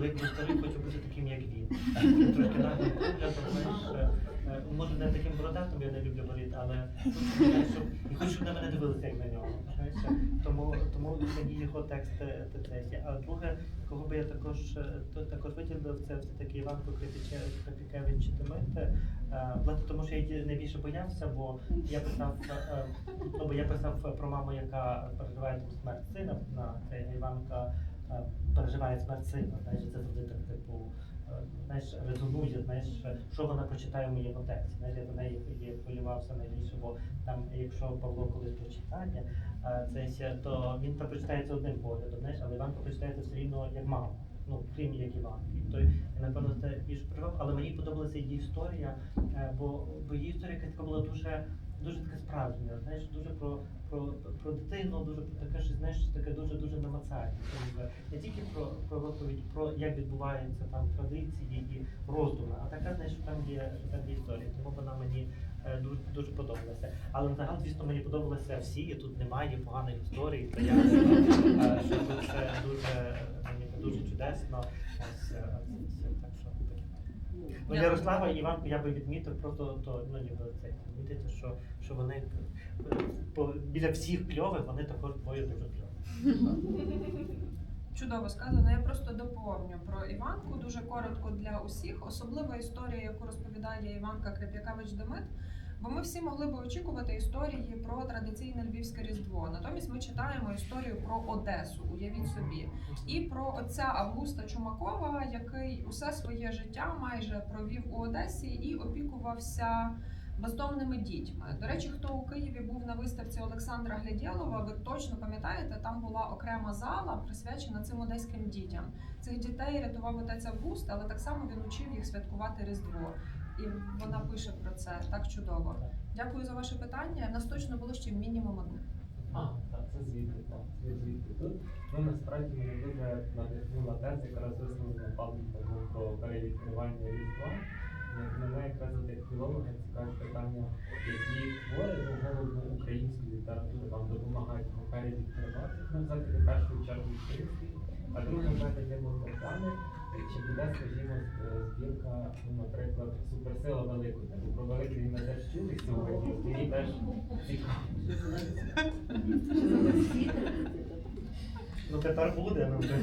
коли я колись старий, хочу бути таким, як він. Трошки знаєш, е, може не таким бородатим, я не люблю боріт, але і хочу, щоб на мене дивилися, як на нього. Тому, тому мені його текст е, третє. А друге, кого би я також е, також виділив, це все-таки Іванко Крипіче- Крипікевич Демите. Власне, тому що я найбільше боявся, бо я писав, бо я писав про маму, яка переживає смерть сина на це Іванка переживає смерть сина. Знаєш, це завжди так типу. е, Знаєш, резонує, знаєш, що вона прочитає в моєму тексті. Знаєш, я за неї є хвилювався найбільше, бо там, якщо Павло колись прочитає, е, це то він то прочитається одним поглядом, знаєш, але Іванка прочитається все рівно як мама. Ну, крім як Іван. І той, напевно це більше привив, але мені подобалася її історія, е, бо, бо її історія така була дуже, дуже така справжня, знаєш, дуже про, про, про дитину, дуже таке, що знаєш, таке дуже дуже. Тобто Не тільки про, про розповідь, про як відбуваються там традиції і роздуми, а така, знаєш, що там є, там є історія. Тому вона мені е, дуже дуже подобалася. Але на загал, звісно, мені подобалися всі, і тут немає поганих історій, то ясно, е, що все дуже мені дуже чудесно. Ось, е, так що. Ну, Ярослава і Іванку я би відмітив, просто то ну ніби це відмітити, що, що вони біля всіх кльових, вони також двоє дуже кльові. Чудово сказано. Я просто доповню про Іванку дуже коротко для усіх. Особлива історія, яку розповідає Іванка Креп'якавич Демит. Бо ми всі могли би очікувати історії про традиційне львівське різдво. Натомість ми читаємо історію про Одесу. Уявіть собі, і про отця Августа Чумакова, який усе своє життя майже провів у Одесі і опікувався бездомними дітьми. До речі, хто у Києві був на виставці Олександра Глядєлова, ви точно пам'ятаєте, там була окрема зала присвячена цим одеським дітям. Цих дітей рятував отець Август, але так само він учив їх святкувати Різдво. І вона пише про це так чудово. Дякую за ваше питання. Нас точно було ще мінімум одне. А, так, це звідти, так, це звідти тут. Ну, насправді мене дуже надихнула теза, якраз висловлена Павлом Павлом про перевідкривання різдва. Як Мене якраз як філолога цікавить питання, які твори ну, головно української літератури вам допомагають його перевідкривати. Ну, взагалі, в першу чергу української. А друге, в мене є питання, чи буде, скажімо, збірка, ну, наприклад, суперсила Великодня, бо про Великий ми теж чули сьогодні, мені теж цікаво. Ну тепер буде. Ну, вже.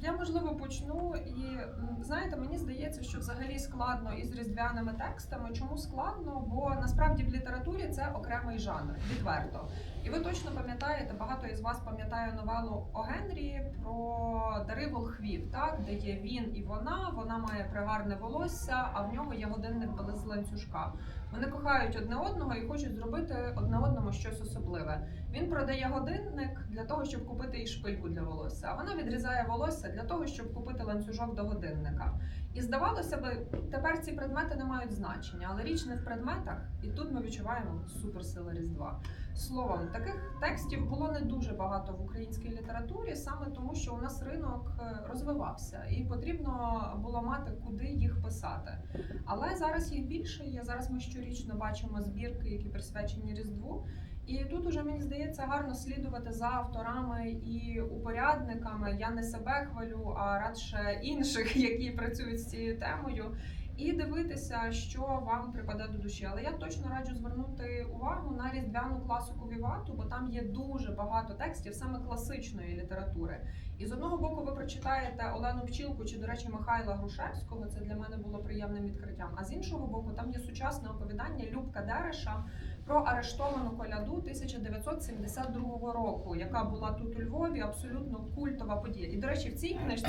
Я можливо почну і знаєте, мені здається, що взагалі складно із різдвяними текстами. Чому складно? Бо насправді в літературі це окремий жанр, відверто. І ви точно пам'ятаєте, багато із вас пам'ятає новелу О Генрі про дари волхвів, так де є він і вона. Вона має пригарне волосся, а в нього є годинник без ланцюжка. Вони кохають одне одного і хочуть зробити одне одному щось особливе. Він продає годинник для того, щоб купити і шпильку для волосся. А вона відрізає волосся для того, щоб купити ланцюжок до годинника. І здавалося би, тепер ці предмети не мають значення, але річ не в предметах, і тут ми відчуваємо суперсили Різдва. Словом, таких текстів було не дуже багато в українській літературі, саме тому, що у нас ринок е, розвивався, і потрібно було мати, куди їх писати. Але зараз їх більше є. Зараз ми щорічно бачимо збірки, які присвячені Різдву. І тут уже мені здається гарно слідувати за авторами і упорядниками. Я не себе хвалю, а радше інших, які працюють з цією темою, і дивитися, що вам припаде до душі. Але я точно раджу звернути увагу на різдвяну класику Вівату, бо там є дуже багато текстів саме класичної літератури. І з одного боку, ви прочитаєте Олену Пчілку чи, до речі, Михайла Грушевського. Це для мене було приємним відкриттям. А з іншого боку, там є сучасне оповідання Любка Дереша про арештовану коляду 1972 року, яка була тут у Львові, абсолютно культова подія. І до речі, в цій книжці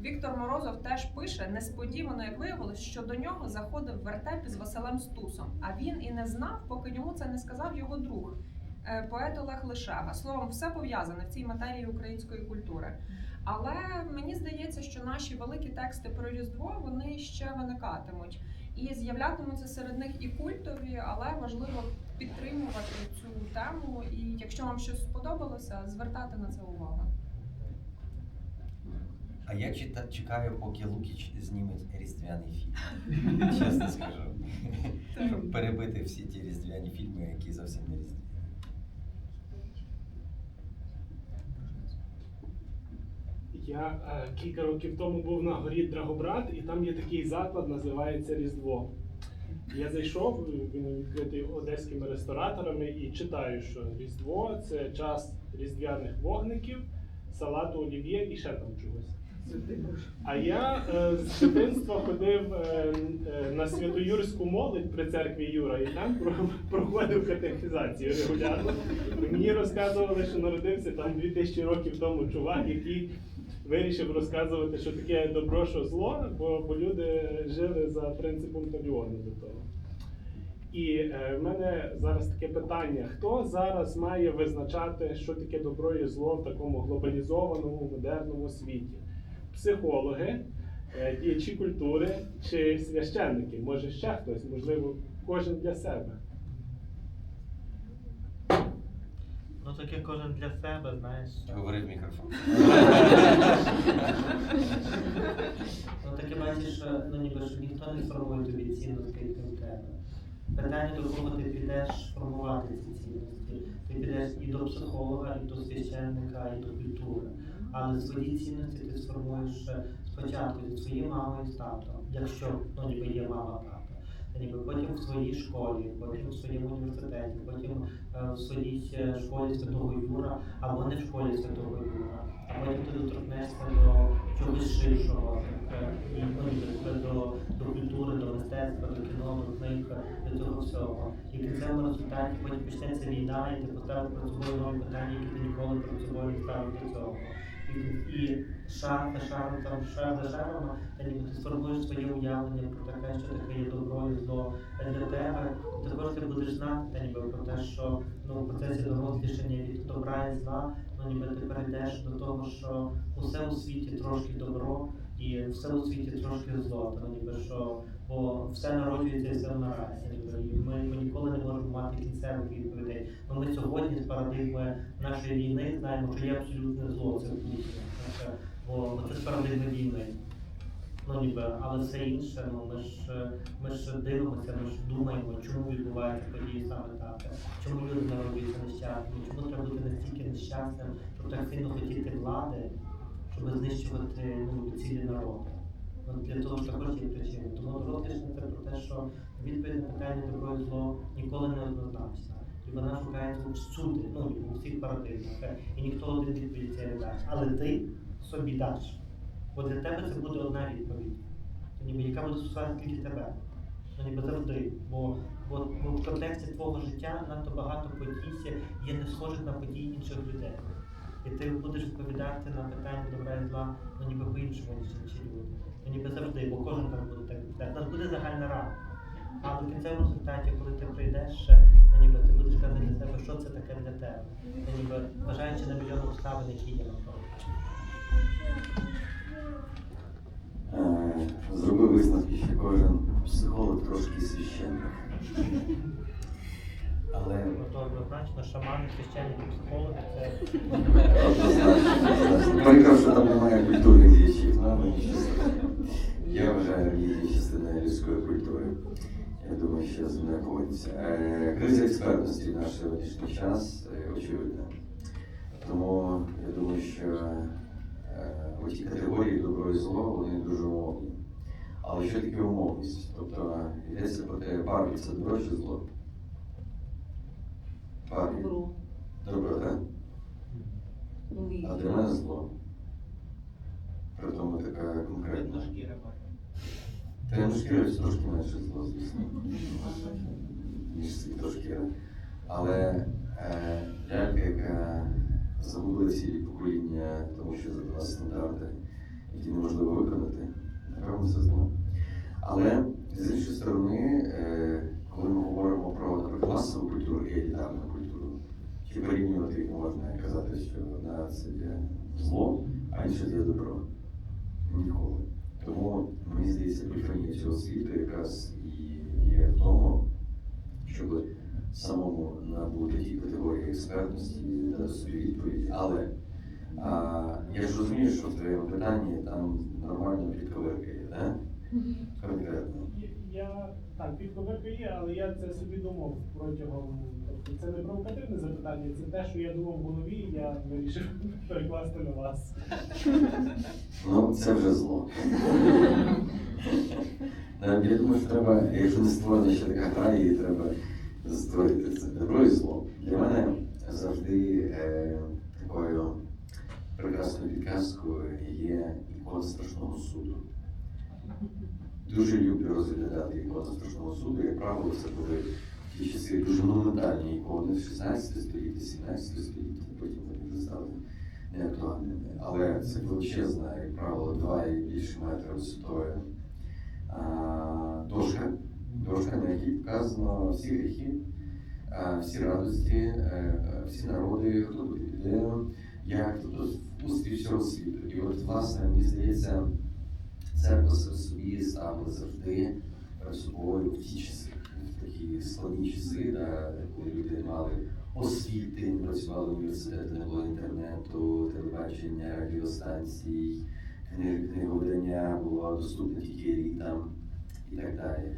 Віктор Морозов теж пише несподівано, як виявилось, що до нього заходив вертеп із Василем Стусом. А він і не знав, поки йому це не сказав його друг. е, Поет Олег Лишега. Словом, все пов'язане в цій матерії української культури. Але мені здається, що наші великі тексти про Різдво вони ще виникатимуть і з'являтимуться серед них і культові, але важливо підтримувати цю тему. І якщо вам щось сподобалося, звертати на це увагу. А я чита- чекаю, поки Лукіч зніме різдвяний фільм. Чесно скажу. Щоб перебити всі ті різдвяні фільми, які зовсім не різдвяні. Я е, кілька років тому був на горі Драгобрат, і там є такий заклад, називається Різдво. Я зайшов, він відкритий одеськими рестораторами, і читаю, що Різдво це час різдвяних вогників, салату олів'є і ще там чогось. А я е, з дитинства ходив е, е, на святоюрську молодь при церкві Юра, і там про- проходив катехізацію регулярно. Мені розказували, що народився там 2000 років тому чувак, який вирішив розказувати, що таке добро, що зло, бо, бо люди жили за принципом таліону до того. І в мене зараз таке питання: хто зараз має визначати, що таке добро і зло в такому глобалізованому модерному світі? Психологи, е, діячі культури чи священники? Може ще хтось, можливо, кожен для себе. Ну таке кожен для себе, знаєш. Говори в мікрофон. Ну таке бачиш, що, ну ніби що ніхто не формує тобі цінності крім тебе. Питання, до кого ти підеш формувати ці цінності. Ти підеш і до психолога, і до священника, і до культури. Але свої цінності ти сформуєш спочатку зі своєю мамою і з татом, якщо ну, ніби є мама тато. Та ніби потім в своїй школі, потім в своєму університеті, потім е, в своїй е, школі Святого Юра, або не в школі Святого Юра. А потім ти доторкнешся до чогось ширшого, е, ну, до, до культури, до мистецтва, до кіно, до книг, до цього всього. І в кінцевому результаті потім почнеться війна, і ти поставив перед собою нові питання, які ти ніколи перед собою не ставив до цього. І, за шаром, там та ніби ти сформуєш своє уявлення про таке, що таке є добро і зло для тебе. Також ти будеш знати ніби про те, що ну, в процесі дорослішання від добра і зла, ну ніби ти перейдеш до того, що усе у світі трошки добро і все у світі трошки зло. Ну ніби що, бо все народжується і все вмирає. Ніби, ми, ми ніколи не можемо мати кінцевих відповідей. Ну, ми сьогодні з парадигми нашої війни знаємо, що є абсолютне зло, це Путін. Це- Бо, бо це з парадигми війни. Ну ніби, але все інше, ну ми ж ми ж дивимося, ми ж думаємо, чому відбуваються події саме так, чому люди народжуються нещасними, чому треба бути настільки нещасним, щоб так сильно хотіти влади, щоб знищувати ну, цілі народи. Для того ж також є причини. Тому дорослішне це про те, що відповідь на питання добро зло ніколи не однозначна. І вона шукається всюди, ну у всіх парадигмах. І ніхто один відповідь це не дасть. Але ти собі даш. Бо для тебе це буде одна відповідь. То ніби яка буде стосуватися тільки тебе. Ну ніби завжди. Бо, бо, бо в контексті твого життя надто багато подій є не схожих на події інших людей. І ти будеш відповідати на питання добра і зла, ну ніби по-іншому, ніж інші люди. Ніби завжди, бо кожен там буде так. У нас буде загальна рада. А в кінцевому результаті, коли ти прийдеш, ніби ти будеш казати для себе, що це таке для тебе. Ніби вважаючи на мільйон обставин, які є навколо. Е, Зробив висновки, що кожен психолог трошки священник. Але То однозначно шамани, священники, психологи це. Прикро, що там немає культурних діячів, ну. Я вважаю її частиною людської культури. Я думаю, що з мною погодиться. Е, Криза експертності в наш сьогоднішній час е, очевидна. Тому я думаю, що е, оці категорії добро і зло вони дуже умовні. Але що таке умовність? Тобто йдеться про те, Барбі це добро чи зло? Добро. Добро, так? Ну, А для мене зло. При тому така конкретна. Темношкіра це трошки менше зло, звісно. Ніж світлошкіра. Але е, лялька, яка загубила цілі покоління, тому що задала стандарти, які неможливо виконати, напевно, це зло. Але з іншої сторони, е, коли ми говоримо про наприклад, масову культуру і елітарну культуру, чи порівнювати їх можна і казати, що одна це є зло, а інша є добро. Ніколи. Тому мені здається, поліфонія цього світу якраз і є в тому, щоб самому набути ті категорії експертності, дати собі відповідь. Але а, я ж розумію, що в твоєму питанні там нормально підковирка є, да? Конкретно. Я так, підковерка є, але я це собі думав протягом. Тобто це не провокативне запитання, це те, що я думав в голові, і я вирішив перекласти на вас. Ну, це вже зло. Я думаю, що треба, якщо не створена ще така гра, її треба створити це добро і зло. Для мене завжди е, такою прекрасною підказкою є ікона страшного суду. Дуже люблю розглядати ікони страшного суду. Як правило, це були ті часи дуже монументальні ікони 16 століття, 17 століття, потім вони вже стали неактуальними. Але це величезна, як правило, два і більше метри висотою дошка, дошка, на якій показано всі гріхи, всі радості, е, е, всі народи, хто буде де, як тобто устрій всього світу. І от, власне, мені здається, церква собі ставила завжди собою в ті часи, в такі складні часи, да, коли люди мали освіти, не працювали університеті, не було інтернету, телебачення, радіостанцій, кни- книговидання було доступне тільки елітам і так далі.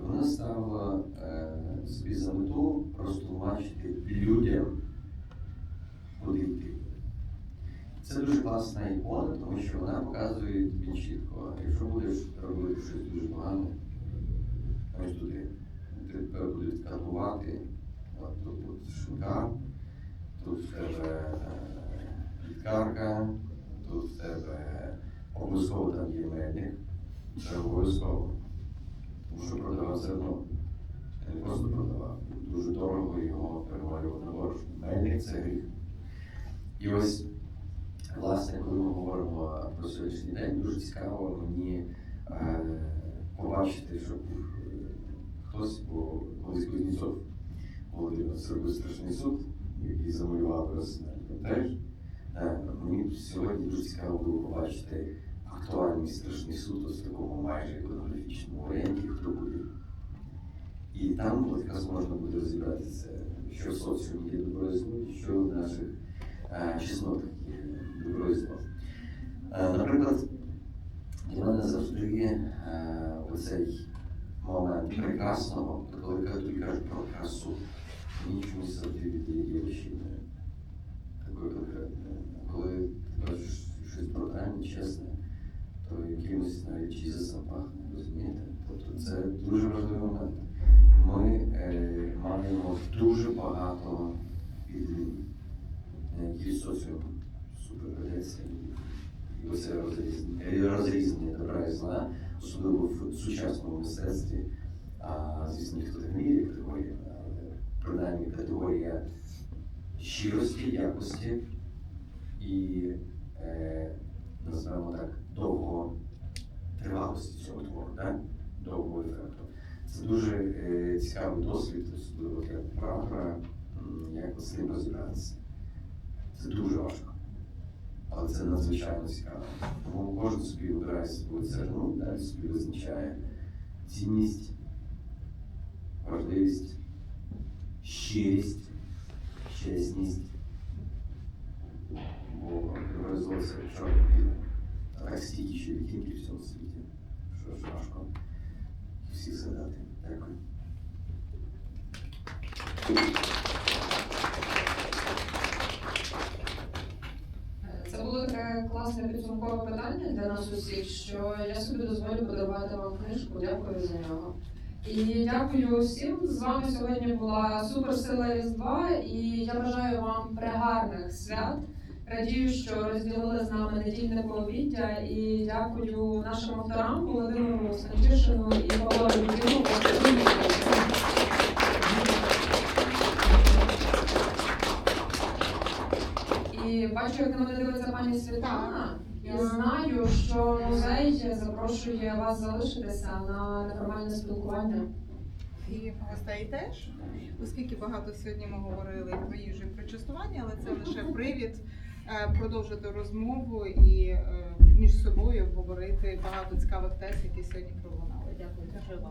Вона ставила е, собі за мету розтлумачити людям, куди йти. Це дуже класна ікона, тому що вона показує тобі чітко, якщо будеш робити щось дуже погане, ось туди, тебе будуть катувати, тут буде шинкар, тут в тебе е, лікарка, тут в тебе обов'язково там є медик, це обов'язково. Тому що продавав зерно. Я не просто продавав, дуже дорого його перевалював на борщ. Медик це гріх. І ось, власне, коли ми говоримо про сьогоднішній день, дуже цікаво мені е, побачити, щоб е, хтось, бо колись Кузнєцов Володимир зробив страшний суд, який замалював розсмерть. Теж е, мені сьогодні дуже цікаво було побачити актуальний страшний суд ось в такому майже іконографічному варіанті, хто буде. І там якраз можна буде розібратися, що в соціумі є добро і що в наших е, чеснотах є зло. Е, наприклад, для мене завжди е, оцей момент прекрасного, коли кажуть про красу, мені чомусь завжди віддає дівчиною. Такою конкретною. Коли ти кажеш щось брутальне, чесне, то якимось навіть Ісусом пахне, розумієте? Тобто це дуже важливий момент. Ми е, маємо дуже багато підлін, на які соціум супер ведеться. І розрізнення, добра і зла, особливо в сучасному мистецтві. А, звісно, ніхто не міряє категоріями, але принаймні категорія щирості, якості і, е, називаємо так, довго тривалості цього твору, да? довгого ефекту. Це дуже е, цікавий досвід, особливо для прапора, як з ним розібратися. Це дуже важко. Але це надзвичайно цікаво. Тому кожен собі вибирає свою церну, далі собі визначає цінність, важливість, щирість, чесність. Бо розвивається чорний біле. А так стільки ще відтінків в цьому світі, що ж важко всіх згадати. Дякую. Таке класне підсумкове питання для нас усіх, що я собі дозволю подарувати вам книжку. Дякую за нього. І дякую всім. З вами сьогодні була суперсила Різдва, і я бажаю вам прегарних свят. Радію, що розділили з нами недільне повіття і дякую нашим авторам Володимиру Станчишину і Павлу Рудіну. Бачу, як на мене дивиться пані Світлана. І знаю, що музей запрошує вас залишитися на неформальне спілкування. І гостей теж, оскільки багато сьогодні ми говорили про їжу і про частування, але це лише привід е, продовжити розмову і е, між собою обговорити багато цікавих тез, які сьогодні пролунали. Дякую дуже вам.